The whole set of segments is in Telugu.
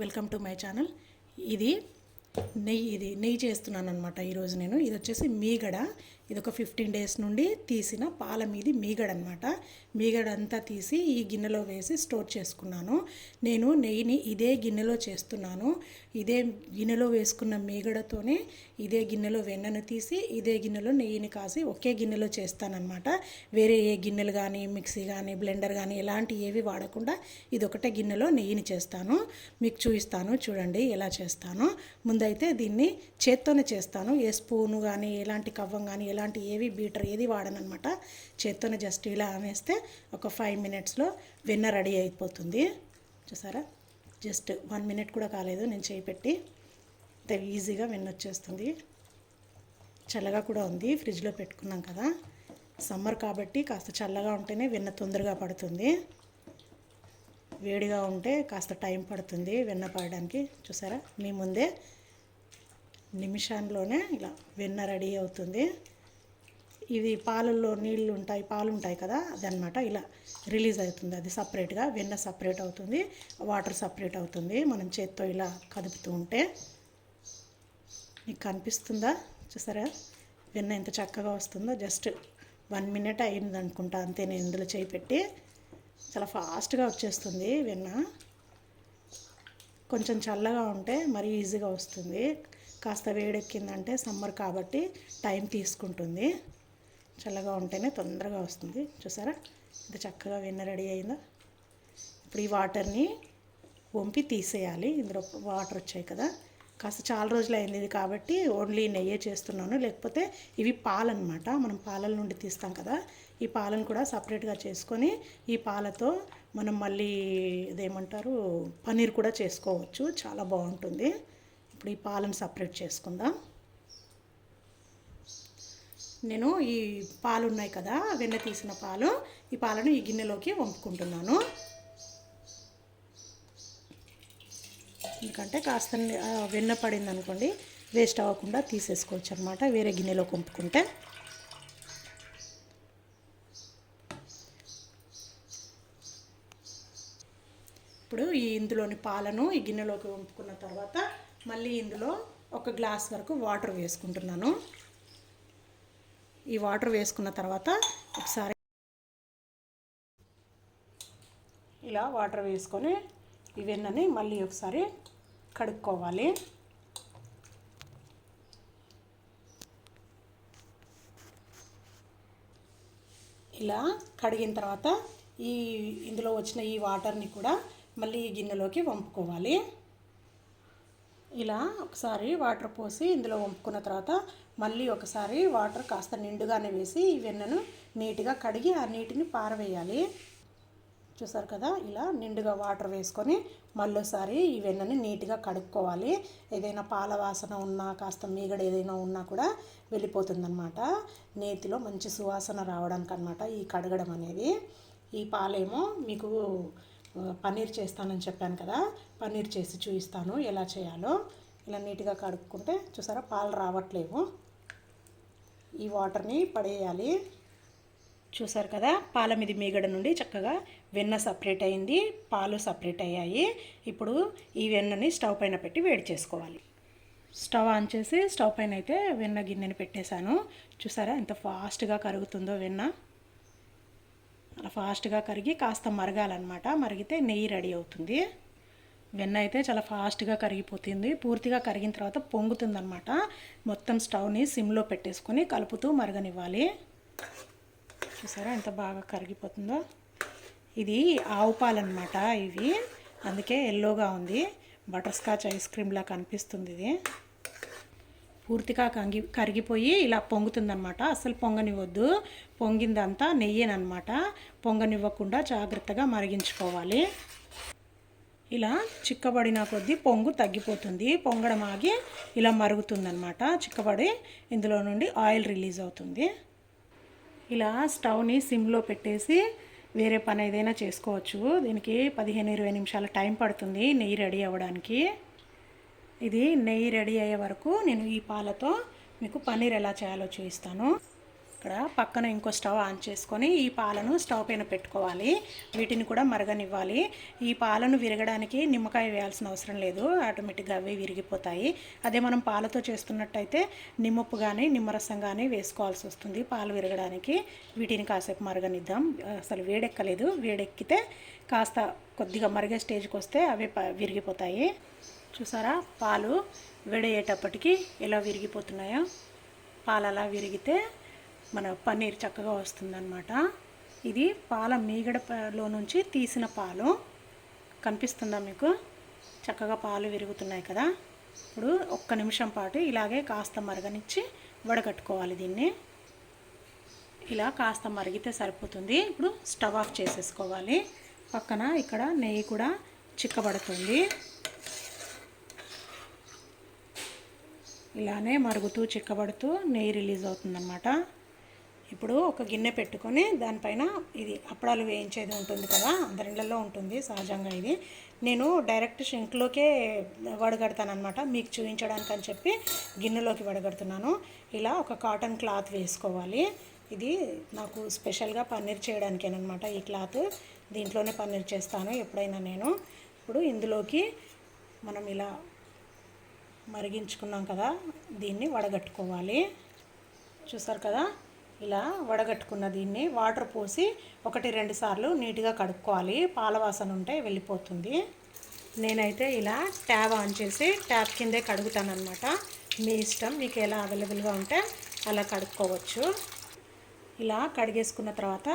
Welcome to my channel. ఇది నెయ్యి ఇది నెయ్యి చేస్తున్నాను అనమాట ఈరోజు నేను. ఇది వచ్చేసి మీగడ. ఇది ఒక ఫిఫ్టీన్ డేస్ నుండి తీసిన పాల మీది మీగడ అనమాట తీసి ఈ గిన్నెలో వేసి స్టోర్ చేసుకున్నాను. నేను నెయ్యిని ఇదే గిన్నెలో చేస్తున్నాను. ఇదే గిన్నెలో వేసుకున్న మీగడతోనే ఇదే గిన్నెలో వెన్నను తీసి ఇదే గిన్నెలో నెయ్యిని కాసి ఒకే గిన్నెలో చేస్తానన్నమాట వేరే ఏ గిన్నెలు కానీ మిక్సీ కానీ బ్లెండర్ కానీ ఎలాంటి ఏవి వాడకుండా ఇదొకటే గిన్నెలో నెయ్యిని చేస్తాను. మీకు చూపిస్తాను చూడండి ఎలా చేస్తాను. ముందైతే దీన్ని చేత్తోనే చేస్తాను. ఏ స్పూను కానీ ఎలాంటి కవ్వం కానీ ఇలాంటి ఏవి బీటర్ ఏది వాడనమాట చేత్తోనే జస్ట్ ఇలా ఆమేస్తే ఒక ఫైవ్ మినిట్స్లో వెన్న రెడీ అయిపోతుంది. చూసారా? జస్ట్ వన్ మినిట్ కూడా కాలేదు నేను చేయి పెట్టి అంత ఈజీగా వెన్న వచ్చేస్తుంది. చల్లగా కూడా ఉంది ఫ్రిడ్జ్లో పెట్టుకున్నాం కదా. సమ్మర్ కాబట్టి కాస్త చల్లగా ఉంటేనే వెన్న తొందరగా పడుతుంది. వేడిగా ఉంటే కాస్త టైం పడుతుంది వెన్న పడడానికి. చూసారా? మీ ముందే నిమిషంలోనే ఇలా వెన్న రెడీ అవుతుంది. ఇది పాలల్లో నీళ్ళు ఉంటాయి పాలు ఉంటాయి కదా అదనమాట ఇలా రిలీజ్ అవుతుంది అది సపరేట్గా. వెన్న సపరేట్ అవుతుంది వాటర్ సపరేట్ అవుతుంది. మనం చేత్తో ఇలా కదుపుతూ ఉంటే మీకు కనిపిస్తుందా? చూసారా? వెన్న ఎంత చక్కగా వస్తుందో. జస్ట్ వన్ మినిట్ అయింది అనుకుంటా అంతే నేను ఇందులో చేయి పెట్టి. చాలా ఫాస్ట్గా వచ్చేస్తుంది వెన్న. కొంచెం చల్లగా ఉంటే మరీ ఈజీగా వస్తుంది. కాస్త వేడెక్కిందంటే సమ్మర్ కాబట్టి టైం తీసుకుంటుంది. చల్లగా ఉంటేనే తొందరగా వస్తుంది. చూసారా? ఇంత చక్కగా వెన్న రెడీ అయిందా. ఇప్పుడు ఈ వాటర్ని వంపి తీసేయాలి. ఇందులో వాటర్ వచ్చాయి కదా. కాస్త చాలా రోజులు అయింది ఇది కాబట్టి ఓన్లీ నెయ్యే చేస్తున్నాను. లేకపోతే ఇవి పాలన్నమాట. మనం పాలల నుండి తీస్తాం కదా. ఈ పాలను కూడా సపరేట్గా చేసుకొని ఈ పాలతో మనం మళ్ళీ ఇదేమంటారు? పన్నీర్ కూడా చేసుకోవచ్చు. చాలా బాగుంటుంది. ఇప్పుడు ఈ పాలను సపరేట్ చేసుకుందాం. నేను ఈ పాలు ఉన్నాయి కదా వెన్న తీసిన పాలు ఈ పాలను ఈ గిన్నెలోకి వంపుకుంటున్నాను. ఎందుకంటే కాస్త వెన్న పడింది అనుకోండి వేస్ట్ అవ్వకుండా తీసేసుకోవచ్చు అనమాట వేరే గిన్నెలో వంపుకుంటే. ఇప్పుడు ఈ ఇందులోని పాలను ఈ గిన్నెలోకి వంపుకున్న తర్వాత మళ్ళీ ఇందులో ఒక గ్లాస్ వరకు వాటర్ వేసుకుంటున్నాను. ఈ వాటర్ వేసుకున్న తర్వాత ఒకసారి ఇలా వాటర్ వేసుకొని ఇవన్నీ మళ్ళీ ఒకసారి కడుక్కోవాలి. ఇలా కడిగిన తర్వాత ఈ ఇందులో వచ్చిన ఈ వాటర్ని కూడా మళ్ళీ ఈ గిన్నెలోకి వంపుకోవాలి. ఇలా ఒకసారి వాటర్ పోసి ఇందులో వంపుకున్న తర్వాత మళ్ళీ ఒకసారి వాటర్ కాస్త నిండుగానే వేసి ఈ వెన్నను నీట్గా కడిగి ఆ నీటిని పారవేయాలి. చూసారు కదా? ఇలా నిండుగా వాటర్ వేసుకొని మళ్ళీసారి ఈ వెన్నని నీట్గా కడుక్కోవాలి. ఏదైనా పాల వాసన ఉన్నా కాస్త మీగడ ఏదైనా ఉన్నా కూడా వెళ్ళిపోతుందన్నమాట. నేతిలో మంచి సువాసన రావడానికి అనమాట ఈ కడగడం అనేది. ఈ పాలేమో మీకు పన్నీర్ చేస్తానని చెప్పాను కదా పన్నీర్ చేసి చూపిస్తాను ఎలా చేయాలో. ఇలా నీట్గా కడుక్కుంటే చూసారా పాలు రావట్లేవు. ఈ వాటర్ని పడేయాలి. చూసారు కదా పాల మీద మీగడ నుండి చక్కగా వెన్న సపరేట్ అయింది పాలు సపరేట్ అయ్యాయి. ఇప్పుడు ఈ వెన్నని స్టవ్ పైన పెట్టి వేడి చేసుకోవాలి. స్టవ్ ఆన్ చేసి స్టవ్ పైన అయితే వెన్న గిన్నెని పెట్టేశాను. చూసారా ఎంత ఫాస్ట్గా కరుగుతుందో వెన్న. అలా ఫాస్ట్గా కరిగి కాస్త మరగాలన్నమాట. మరిగితే నెయ్యి రెడీ అవుతుంది. వెన్న అయితే చాలా ఫాస్ట్గా కరిగిపోతుంది. పూర్తిగా కరిగిన తర్వాత పొంగుతుందన్నమాట. మొత్తం స్టవ్ని సిమ్లో పెట్టేసుకొని కలుపుతూ మరగనివ్వాలి. చూసారా ఎంత బాగా కరిగిపోతుందో? ఇది ఆవు పాలు అనమాట ఇవి. అందుకే ఎల్లోగా ఉంది. బటర్ స్కాచ్ ఐస్ క్రీమ్లా కనిపిస్తుంది ఇది. పూర్తిగా కంగి కరిగిపోయి ఇలా పొంగుతుందనమాట అసలు పొంగనివ్వద్దు. పొంగిందంతా నెయ్యేనమాట పొంగనివ్వకుండా జాగ్రత్తగా మరిగించుకోవాలి. ఇలా చిక్కబడిన కొద్దీ పొంగు తగ్గిపోతుంది. పొంగడం ఆగి ఇలా మరుగుతుందనమాట చిక్కబడి ఇందులో నుండి ఆయిల్ రిలీజ్ అవుతుంది. ఇలా స్టవ్ని సిమ్లో పెట్టేసి వేరే పని ఏదైనా చేసుకోవచ్చు. దీనికి పదిహేను ఇరవై నిమిషాల టైం పడుతుంది నెయ్యి రెడీ అవ్వడానికి. ఇది నెయ్యి రెడీ అయ్యే వరకు నేను ఈ పాలతో మీకు పన్నీర్ ఎలా చేయాలో చూపిస్తాను. ఇక్కడ పక్కన ఇంకో స్టవ్ ఆన్ చేసుకొని ఈ పాలను స్టవ్ పైన పెట్టుకోవాలి. వీటిని కూడా మరగనివ్వాలి. ఈ పాలను విరగడానికి నిమ్మకాయ వేయాల్సిన అవసరం లేదు. ఆటోమేటిక్గా అవి విరిగిపోతాయి. అదే మనం పాలతో చేస్తున్నట్టయితే నిమ్మప్పు కానీ నిమ్మరసం కానీ వేసుకోవాల్సి వస్తుంది పాలు విరగడానికి. వీటిని కాసేపు మరగనిద్దాం. అసలు వేడెక్కలేదు. వేడెక్కితే కాస్త కొద్దిగా మరిగే స్టేజ్కి వస్తే అవి ప- విరిగిపోతాయి. చూసారా? పాలు వేడయ్యేటప్పటికి ఎలా విరిగిపోతున్నాయో? పాలు అలా విరిగితే మన పన్నీర్ చక్కగా వస్తుందన్నమాట. ఇది పాల మీగడలో నుంచి తీసిన పాలు. కనిపిస్తుందా మీకు? చక్కగా పాలు విరుగుతున్నాయి కదా? ఇప్పుడు ఒక్క నిమిషం పాటు ఇలాగే కాస్త మరగనిచ్చి వడగట్టుకోవాలి దీన్ని. ఇలా కాస్త మరిగితే సరిపోతుంది. ఇప్పుడు స్టవ్ ఆఫ్ చేసేసుకోవాలి. పక్కన ఇక్కడ నెయ్యి కూడా చిక్కబడుతుంది. ఇలానే మరుగుతూ చిక్కబడుతూ నెయ్యి రిలీజ్ అవుతుందన్నమాట. ఇప్పుడు ఒక గిన్నె పెట్టుకొని దానిపైన ఇది అప్పడాలు వేయించేది ఉంటుంది కదా అందరిళ్ళల్లో ఉంటుంది సహజంగా ఇది. నేను డైరెక్ట్ షింక్లోకే వడగడతానమాట మీకు చూపించడానికి అని చెప్పి గిన్నెలోకి వడగడుతున్నాను. ఇలా ఒక కాటన్ క్లాత్ వేసుకోవాలి. ఇది నాకు స్పెషల్గా పన్నీర్ చేయడానికేనమాట ఈ క్లాత్. దీంట్లోనే పన్నీర్ చేస్తాను ఎప్పుడైనా నేను. ఇప్పుడు ఇందులోకి మనం ఇలా మరిగించుకున్నాం కదా దీన్ని వడగట్టుకోవాలి. చూసారు కదా ఇలా వడగట్టుకున్న దీన్ని వాటర్ పోసి ఒకటి రెండు సార్లు నీట్గా కడుక్కోవాలి. పాల వాసన ఉంటే వెళ్ళిపోతుంది. నేనైతే ఇలా ట్యాబ్ ఆన్ చేసి ట్యాబ్ కిందే కడుగుతాను మీ ఇష్టం మీకు ఎలా అవైలబుల్గా ఉంటే అలా కడుక్కోవచ్చు. ఇలా కడిగేసుకున్న తర్వాత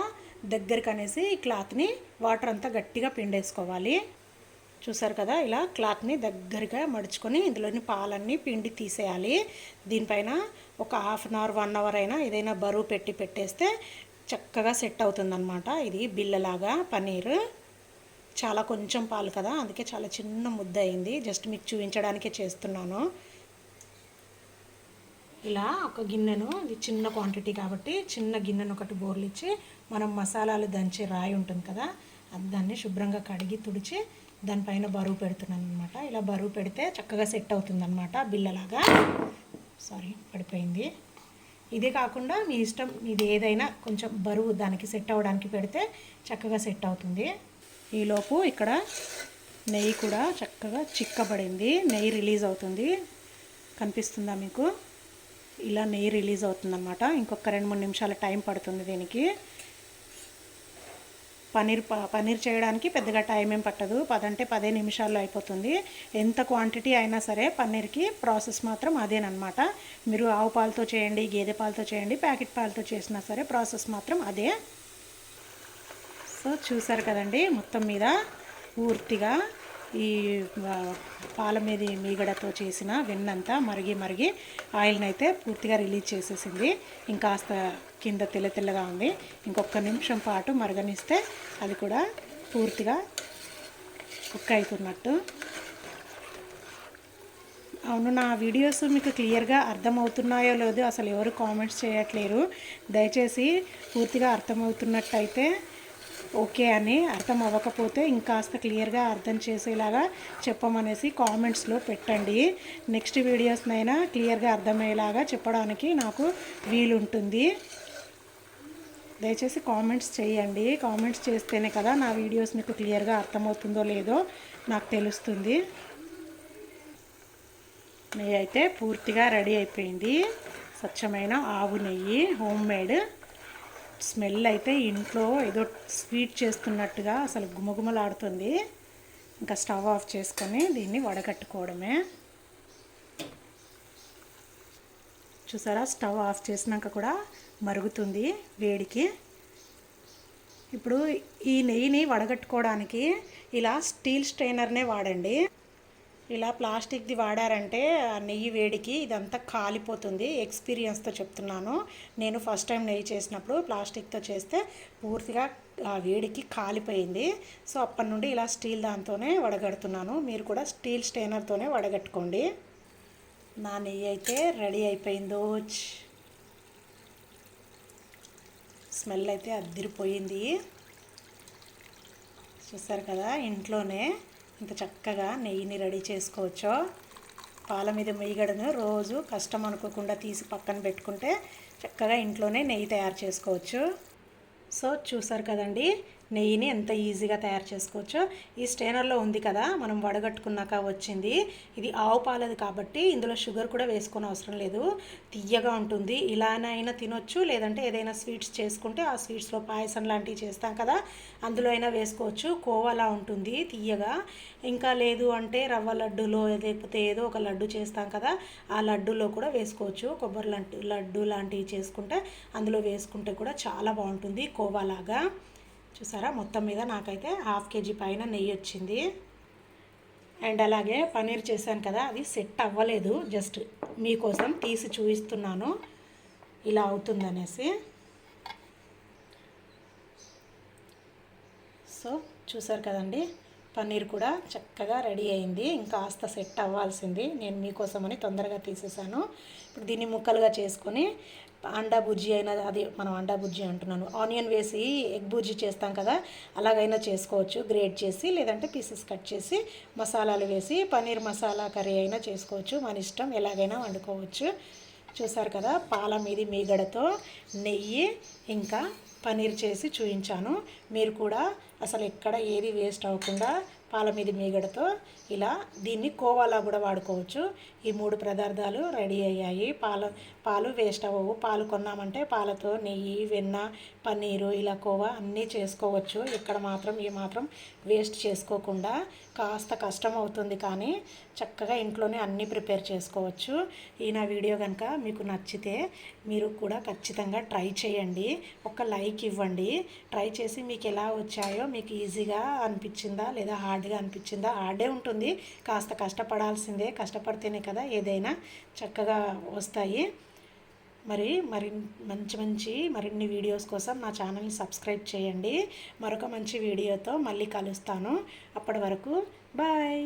దగ్గరికి అనేసి ఈ క్లాత్ని వాటర్ అంతా గట్టిగా పిండేసుకోవాలి. చూసారు కదా ఇలా క్లాత్ని దగ్గరగా మడుచుకొని ఇందులోని పాలన్నీ పిండి తీసేయాలి. దీనిపైన ఒక half an hour one hour అయినా ఏదైనా బరువు పెట్టి పెట్టేస్తే చక్కగా సెట్ అవుతుందన్నమాట. ఇది బిల్లలాగా పన్నీర్ చాలా కొంచెం పాలు కదా అందుకే చాలా చిన్న ముద్ద అయింది. జస్ట్ మీకు చూపించడానికే చేస్తున్నాను. ఇలా ఒక గిన్నెను ఇది చిన్న క్వాంటిటీ కాబట్టి చిన్న గిన్నెను ఒకటి బోర్లు ఇచ్చి మనం మసాలాలు దంచే రాయి ఉంటుంది కదా అది దాన్ని శుభ్రంగా కడిగి తుడిచి దానిపైన బరువు పెడుతున్నాను అనమాట ఇలా బరువు పెడితే చక్కగా సెట్ అవుతుందన్నమాట బిల్లలాగా సారీ పడిపోయింది. ఇదే కాకుండా మీ ఇష్టం ఇది ఏదైనా కొంచెం బరువు దానికి సెట్ అవ్వడానికి పెడితే చక్కగా సెట్ అవుతుంది. ఈలోపు ఇక్కడ నెయ్యి కూడా చక్కగా చిక్కబడింది. నెయ్యి రిలీజ్ అవుతుంది. కనిపిస్తుందా మీకు? ఇలా నెయ్యి రిలీజ్ అవుతుందన్నమాట. ఇంకొక రెండు మూడు నిమిషాల టైం పడుతుంది దీనికి. పన్నీర్ పన్నీర్ చేయడానికి పెద్దగా టైం ఏం పట్టదు. పదంటే పదే నిమిషాల్లో అయిపోతుంది. ఎంత క్వాంటిటీ అయినా సరే పన్నీర్కి ప్రాసెస్ మాత్రం అదేనమాట మీరు ఆవు పాలతో చేయండి గేదె పాలతో చేయండి ప్యాకెట్ పాలతో చేసినా సరే ప్రాసెస్ మాత్రం అదే. సో చూసారు కదండి మొత్తం మీద పూర్తిగా ఈ పాల మీద మీగడతో చేసిన వెన్నంతా మరిగి మరిగి ఆయిల్ని అయితే పూర్తిగా రిలీజ్ చేసేసింది. ఇంకాస్త కింద తెల్ల తెల్లగా ఉంది. ఇంకొక నిమిషం పాటు మరగనిస్తే అది కూడా పూర్తిగా కుక్ అవుతున్నట్టు అవును నా వీడియోస్ మీకు క్లియర్గా అర్థమవుతున్నాయో లేదో అసలు ఎవరు కామెంట్స్ చేయట్లేరు. దయచేసి పూర్తిగా అర్థమవుతున్నట్టయితే ఓకే అని అర్థం అవ్వకపోతే ఇంకాస్త క్లియర్గా అర్థం చేసేలాగా చెప్పమనేసి కామెంట్స్లో పెట్టండి. నెక్స్ట్ వీడియోస్నైనా క్లియర్గా అర్థమయ్యేలాగా చెప్పడానికి నాకు వీలుంటుంది. దయచేసి కామెంట్స్ చేయండి. కామెంట్స్ చేస్తేనే కదా నా వీడియోస్ మీకు క్లియర్గా అర్థమవుతుందో లేదో నాకు తెలుస్తుంది. నెయ్యి అయితే పూర్తిగా రెడీ అయిపోయింది. స్వచ్ఛమైన ఆవు నెయ్యి హోమ్ మేడ్. స్మెల్ అయితే ఇంట్లో ఏదో స్వీట్ చేస్తున్నట్టుగా అసలు గుమగుమలాడుతుంది. ఇంకా స్టవ్ ఆఫ్ చేసుకొని దీన్ని వడగట్టుకోవడమే. చూసారా? స్టవ్ ఆఫ్ చేసినాక కూడా మరుగుతుంది వేడికి. ఇప్పుడు ఈ నెయ్యిని వడగట్టుకోవడానికి ఇలా స్టీల్ స్ట్రైనర్నే వాడండి. ఇలా ప్లాస్టిక్ది వాడారంటే ఆ నెయ్యి వేడికి ఇదంతా కాలిపోతుంది. ఎక్స్పీరియన్స్తో చెప్తున్నాను. నేను ఫస్ట్ టైం నెయ్యి చేసినప్పుడు ప్లాస్టిక్తో చేస్తే పూర్తిగా ఆ వేడికి కాలిపోయింది. సో అప్పటి నుండి ఇలా స్టీల్ దాంతోనే వడగడుతున్నాను. మీరు కూడా స్టీల్ స్టైనర్తోనే వడగట్టుకోండి. నా నెయ్యి అయితే రెడీ అయిపోయిందో స్మెల్ అయితే అద్దిరిపోయింది. చూసారు కదా ఇంట్లోనే ఇంత చక్కగా నెయ్యిని రెడీ చేసుకోవచ్చో. పాల మీద మెయ్యగడను రోజు కష్టం అనుకోకుండా తీసి పక్కన పెట్టుకుంటే చక్కగా ఇంట్లోనే నెయ్యి తయారు చేసుకోవచ్చు. సో చూసారు కదండి? నెయ్యిని ఎంత ఈజీగా తయారు చేసుకోవచ్చో ఈ స్టేనర్లో ఉంది కదా మనం వడగట్టుకున్నాక వచ్చింది. ఇది ఆవు పాలది కాబట్టి ఇందులో షుగర్ కూడా వేసుకొని అవసరం లేదు. తీయగా ఉంటుంది. ఇలానైనా తినొచ్చు లేదంటే ఏదైనా స్వీట్స్ చేసుకుంటే ఆ స్వీట్స్లో పాయసం లాంటివి చేస్తాం కదా అందులో అయినా వేసుకోవచ్చు. కోవాలా ఉంటుంది తీయగా ఇంకా లేదు అంటే రవ్వ లడ్డులో లేకపోతే ఏదో ఒక లడ్డు చేస్తాం కదా ఆ లడ్డులో కూడా వేసుకోవచ్చు. కొబ్బరి లాంటి లడ్డు లాంటివి చేసుకుంటే అందులో వేసుకుంటే కూడా చాలా బాగుంటుంది కోవాలాగా చూసారా? మొత్తం మీద నాకైతే హాఫ్ కేజీ పైన నెయ్యి వచ్చింది. అండ్ అలాగే పన్నీర్ చేశాను కదా అది సెట్ అవ్వలేదు. జస్ట్ మీకోసం తీసి చూపిస్తున్నాను. ఇలా అవుతుందనేసి. సో చూసారు కదండి? పన్నీర్ కూడా చక్కగా రెడీ అయింది. ఇంకా కాస్త సెట్ అవ్వాల్సింది. నేను మీకోసమని తొందరగా తీసేసాను. ఇప్పుడు దీన్ని ముక్కలుగా చేసుకొని అండా బుజ్జి అయినా అది మనం అండా బుజ్జి అంటున్నాను. ఆనియన్ వేసి ఎగ్ బుజ్జి చేస్తాం కదా అలాగైనా చేసుకోవచ్చు. గ్రేట్ చేసి లేదంటే పీసెస్ కట్ చేసి మసాలాలు వేసి పన్నీర్ మసాలా కర్రీ అయినా చేసుకోవచ్చు. మన ఇష్టం ఎలాగైనా వండుకోవచ్చు. చూసారు కదా పాల మీది మీగడతో నెయ్యి ఇంకా పన్నీర్ చేసి చూపించాను మీరు కూడా అసలు ఎక్కడ ఏది వేస్ట్ అవ్వకుండా పాల మీద మీగడతో ఇలా దీన్ని కోవాలా కూడా వాడుకోవచ్చు. ఈ మూడు పదార్థాలు రెడీ అయ్యాయి. పాల పాలు వేస్ట్ అవ్వవు. పాలు కొన్నామంటే పాలతో నెయ్యి వెన్న పన్నీరు ఇలా కోవా అన్నీ చేసుకోవచ్చు. ఇక్కడ మాత్రం ఏ మాత్రం వేస్ట్ చేసుకోకుండా కాస్త కష్టం అవుతుంది కానీ చక్కగా ఇంట్లోనే అన్నీ ప్రిపేర్ చేసుకోవచ్చు. ఈ నా వీడియో కనుక మీకు నచ్చితే మీరు కూడా ఖచ్చితంగా ట్రై చేయండి. ఒక లైక్ ఇవ్వండి. ట్రై చేసి మీకు ఎలా వచ్చాయో మీకు ఈజీగా అనిపించిందా లేదా హార్డ్గా అనిపించిందా హార్డే ఉంటుంది. కాస్త కష్టపడాల్సిందే కష్టపడితేనే కదా ఏదైనా చక్కగా వస్తాయి. మరి మరి మంచి మంచి మరిన్ని వీడియోస్ కోసం నా ఛానల్ని సబ్స్క్రైబ్ చేయండి. మరొక మంచి వీడియోతో మళ్ళీ కలుస్తాను. అప్పటి వరకు బాయ్.